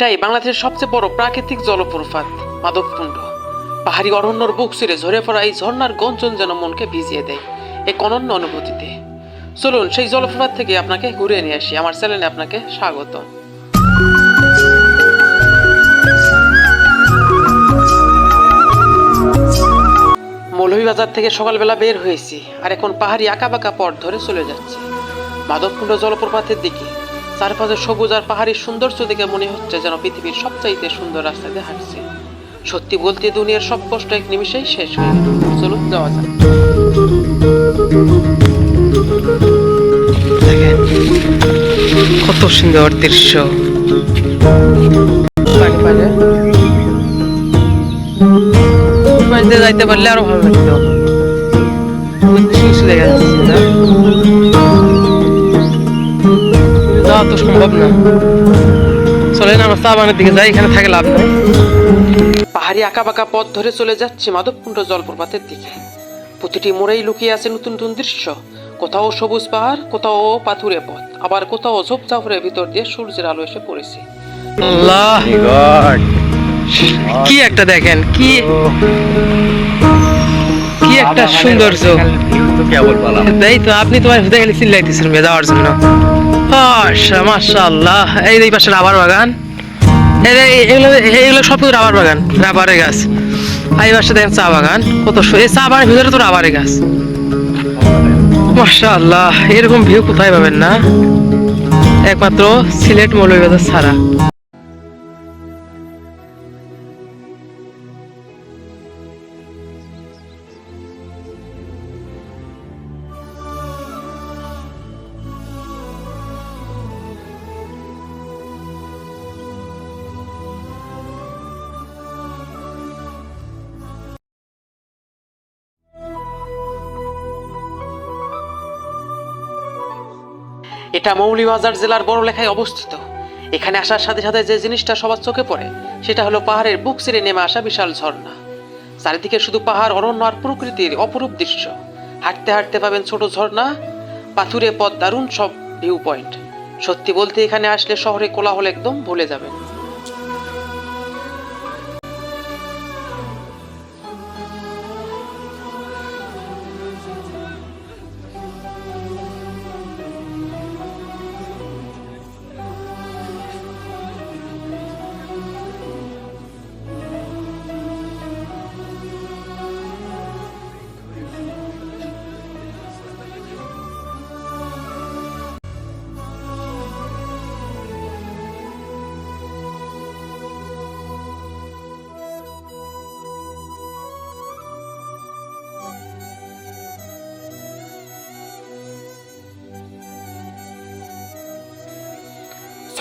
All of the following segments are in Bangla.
এটাই বাংলাদেশের সবচেয়ে বড় প্রাকৃতিক জলপ্রপাত মাধবকুণ্ড পাহাড়ি অরণ্যর বুক ছিঁড়ে ঝরে পড়া এই ঝর্ণার গঞ্জন যেন মনকে ভিজিয়ে দেয়, এক অনন্য অনুভূতিতে। চলুন সেই জলপ্রপাত থেকে আপনাকে ঘুরে নিয়ে আসি। আমার চ্যানেলে আপনাকে স্বাগত। মৌলভীবাজার থেকে সকালবেলা বের হয়েছি আর এখন পাহাড়ি আঁকা বাঁকা পথ ধরে চলে যাচ্ছি। মাধবকুণ্ড জলপ্রপাতের দিকে চারপাশে সবুজ আর পাহাড়ির সৌন্দর্য দেখে মনে হচ্ছে যেন পৃথিবীর সবচাইতে সুন্দর রাস্তা হাঁটছি সত্যি বলতে দুনিয়ার সব কষ্ট এক নিমিষেই শেষ হয়ে গেল। চলুন যাওয়া যাক। কত সুন্দর দৃশ্য। পানি পানি পানিতে যাইতে পারলে আরও ভালো লাগতো। বুঝতে লেগে যাওয়া তো সম্ভব না। চলেন আমরা চা বাগানের দিকে যাই এখানে থাকে লাভ নাই। পাহাড়ি আঁকা বাঁকা পথ ধরে চলে যাচ্ছি মাধবকুণ্ড জলপ্রপাতের দিকে। প্রতিটি মোড়েই লুকিয়ে আছে নতুন নতুন দৃশ্য। কোথাও সবুজ পাহাড় কোথাও পাথুরে পথ আবার কোথাও ঝোপঝাপড়ের ভিতর দিয়ে সূর্যের আলো এসে পড়েছে। কি একটা দেখেন কি কি একটা সৌন্দর্য তো তাই তো আপনি তোমার হুদে মেয়ে যাওয়ার জন্য। মাশাআল্লাহ। এই এই পাশে রাবার বাগান। এগুলো এগুলো সব কিছু রাবার বাগান রাবারের গাছ। আর এই পাশে দেখেন চা বাগান। কত এই চা বাগানের ভিতরে তো রাবারের গাছ। মাশাআল্লাহ এরকম ভিউ কোথায় পাবেন না? একমাত্র সিলেট মৌলভীবাজার ছাড়া। এটা মৌলিবাজার জেলার বড় লেখায় অবস্থিত। এখানে আসার সাথে সাথে যে জিনিসটা সবার চোখে পড়ে, সেটা হলো পাহাড়ের বুক ছেড়ে নেমে আসা বিশাল ঝর্ণা। চারিদিকে শুধু পাহাড়, অরণ্য আর প্রকৃতির অপরূপ দৃশ্য। হাঁটতে হাঁটতে পাবেন ছোট ঝর্ণা, পাথুরে পথ দারুণ সব ভিউ পয়েন্ট সত্যি বলতে এখানে আসলে শহরে কোলাহল একদম ভুলে যাবেন।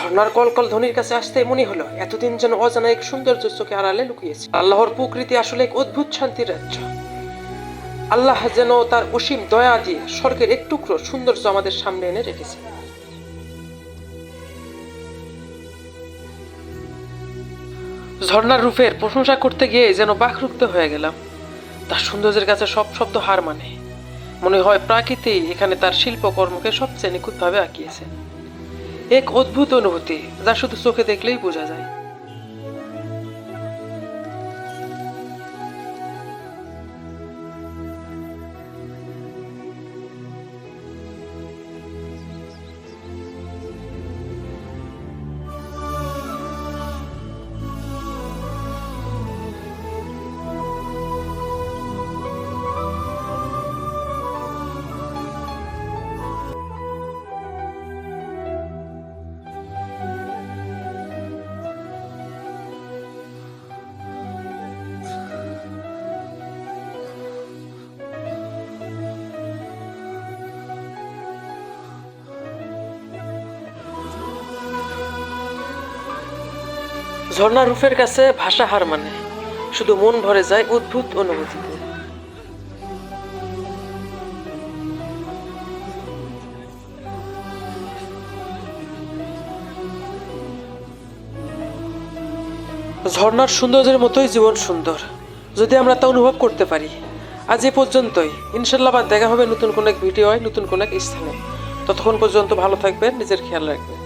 ঝর্ণার কলকল ধ্বনির কাছে আসতে মনে হলো, এতদিন যেন অজানা এক সৌন্দর্য চোখে আড়ালে লুকিয়েছে। আল্লাহর প্রকৃতি আসলে এক অদ্ভুত শান্তির রাজ্য। আল্লাহ যেন তার অসীম দয়া দিয়ে স্বর্গের এক টুকরো সৌন্দর্য আমাদের সামনে এনে রেখেছে ঝর্ণার রূপের প্রশংসা করতে গিয়ে যেন বাকরুদ্ধ হয়ে গেলাম। তার সৌন্দর্যের কাছে সব শব্দ হার মানে। মনে হয় প্রাকৃতি এখানে তার শিল্পকর্মকে সবচেয়ে নিখুঁতভাবে আঁকিয়েছে। এক অদ্ভুত অনুভূতি যা শুধু চোখে দেখলেই বোঝা যায়। ঝর্ণা রূপের কাছে ভাষা হার মানে শুধু মন ভরে যায় অদ্ভুত অনুভূতিতে। ঝর্ণার সৌন্দর্যের মতোই জীবন সুন্দর। যদি আমরা তা অনুভব করতে পারি, আজ এ পর্যন্তই। ইনশাল্লাহ দেখা হবে নতুন কোনো এক ভিডিও হয় নতুন কোনো এক স্থানে। ততক্ষণ পর্যন্ত ভালো থাকবেন, নিজের খেয়াল রাখবেন।